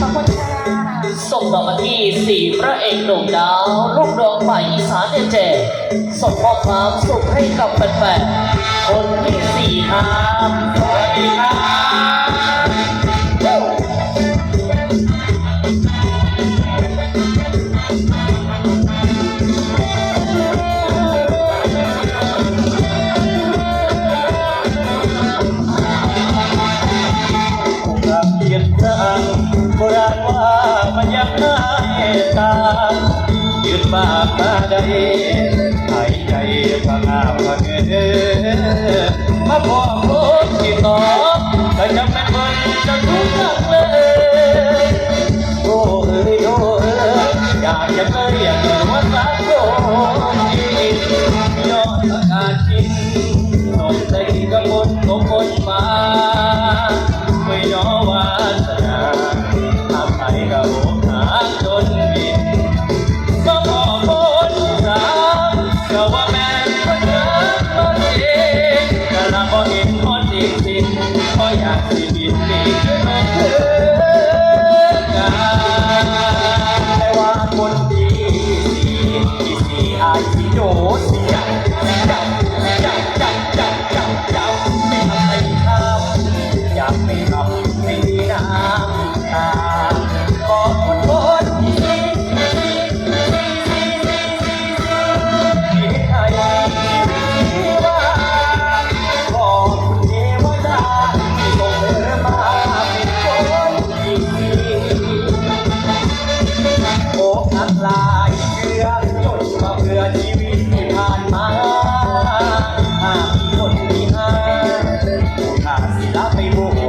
ขอบคุณค่ะส่งต่อมาที่สี่พระเอกหนุ่มดาวลูกดวงใหม่อีสานเอเจส่งมอความสุขให้กับแฟนๆคนที่สี่ครับ ว่ายังน่าเมตายืนมากมาได้หายใจพังอาพังเอมาพอคนที่ต่อก็จะเป็นคนจะทุกข์นักเลยโอ้เอ้ยโอ้เอ้ยอยากจะเรียกว่าสักคนดีย้อนอากาศจริงสงสัยกับคนของคนมา จนบินก็พอคนสามก็ว่าแม่ก็เจอตัวเองแต่ละพอเห็นพอจริงจริงพออยากสิบินปีกขึ้นมาเถิดกันแต่ว่าคนดีที่สี่อายที่โดดเสียจับจับจับจับจับจับไม่ทำให้ทำอยากไม่ทำให้ดีน I people.